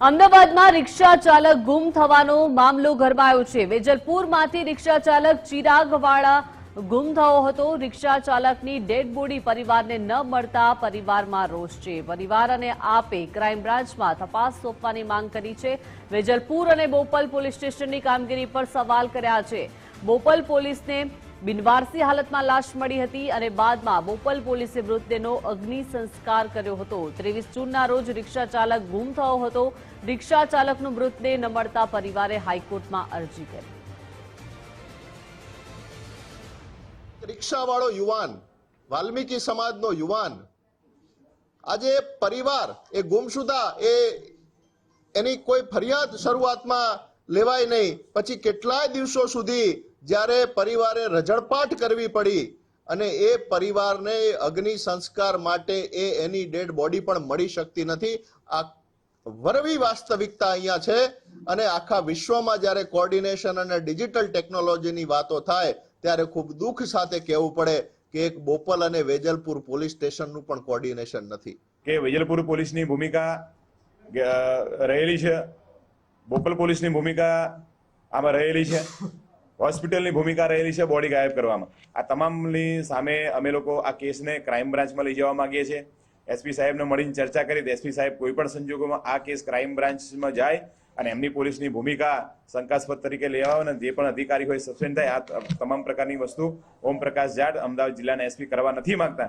અમદાવાદમાં રિક્ષા ચાલક ગુમ થવાનો મામલો ગરમાયો છે. વેજલપુરમાંથી રિક્ષા ચાલક ચિરાગવાળા ગુમ થયો હતો. રિક્ષા ચાલકની ડેડ બોડી પરિવારને ન મળતા પરિવારમાં રોષ છે. પરિવાર અને આપે ક્રાઇમ બ્રાન્ચમાં તપાસ સોંપવાની માંગ કરી છે. વેજલપુર અને બોપલ પોલીસ સ્ટેશનની કામગીરી પર સવાલ કર્યા છે. બોપલ પોલીસને બિનવારસી હાલતમાં લાશ મળી હતી અને બાદમાં બોપલ પોલીસે મૃતદેહનો અગ્નિ સંસ્કાર કર્યો હતો. ત્રેવીસ જૂનના રોજ રિક્ષા ચાલક ગુમ થયો હતો. રિક્ષા ચાલકનો મૃતદેહ ન મળતા પરિવારે હાઈકોર્ટમાં અરજી કરી. રિક્ષાવાળો યુવાન, વાલ્મીકી સમાજનો યુવાન, આજે પરિવાર એ ગુમસુદા એ એની કોઈ ફરિયાદ શરૂઆતમાં લેવાય નહીં. પછી કેટલાય દિવસો સુધી જ્યારે પરિવારે રજળપાટ કરવી પડી અને એ પરિવારને અગ્નિ સંસ્કાર માટે એ એની ડેડ બોડી પણ મળી શકતી નથી, આ વરવી વાસ્તવિકતા અહીંયા છે અને આખા વિશ્વમાં જ્યારે કોર્ડિનેશન અને ડિજિટલ ટેકનોલોજીની વાતો થાય, ત્યારે ખૂબ દુઃખ સાથે કહેવું પડે કે એક બોપલ અને વેજલપુર પોલીસ સ્ટેશનનું પણ કોર્ડિનેશન નથી. કે વેજલપુર પોલીસની ભૂમિકા રહેલી છે? બોપલ પોલીસની ભૂમિકા આમાં રહેલી છે? હોસ્પિટલની ભૂમિકા રહેલી છે બોડી ગાયબ કરવામાં. આ તમામની સામે અમે લોકો આ કેસને ક્રાઇમ બ્રાન્ચમાં લઈ જવા માંગીએ છીએ. એસપી સાહેબને મળીને ચર્ચા કરી એસપી સાહેબ કોઈ પણ સંજોગોમાં આ કેસ ક્રાઇમ બ્રાન્ચમાં જાય અને એમની પોલીસની ભૂમિકા શંકાસ્પદ તરીકે લેવા અને જે પણ અધિકારી હોય સસ્પેન્ડ થાય, આ તમામ પ્રકારની વસ્તુ ઓમ પ્રકાશ જાટ અમદાવાદ જિલ્લાના એસપી કરવા નથી માંગતા.